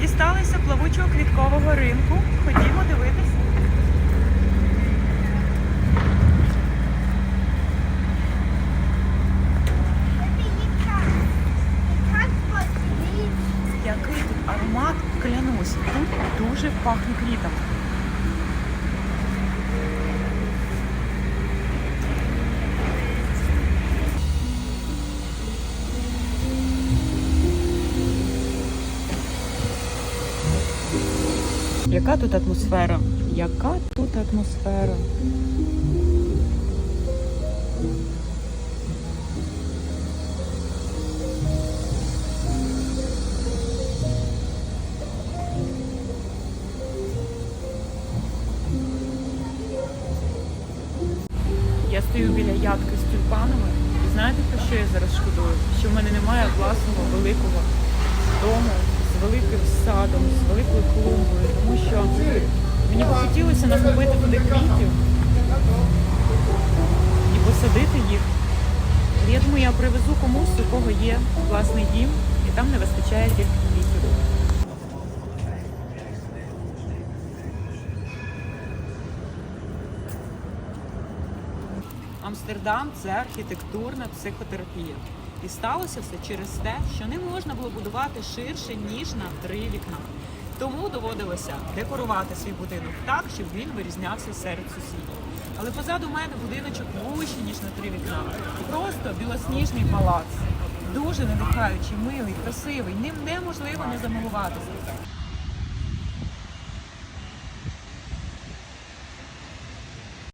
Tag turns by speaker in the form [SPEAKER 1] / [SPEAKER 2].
[SPEAKER 1] Дісталися плавучого квіткового ринку. Ходімо дивитись. Який тут аромат, клянусь, тут дуже пахне квітами. Яка тут атмосфера? Яка тут атмосфера? Я стою біля ядки з тюльпанами. І знаєте про що я зараз шкодую? Що в мене немає власного великого великим садом, з великою клумбою, тому що мені б хотілося накупити туди квітів і посадити їх. Я думаю, я привезу комусь, у кого є власний дім, і там не вистачає тільки квітів. Амстердам це архітектурна психотерапія. І сталося все через те, що не можна було будувати ширше, ніж на три вікна. Тому доводилося декорувати свій будинок так, щоб він вирізнявся серед сусідів. Але позаду мене будиночок вищий, ніж на три вікна. Просто білосніжний палац. Дуже надихаючий, милий, красивий. Ним неможливо не замилуватися.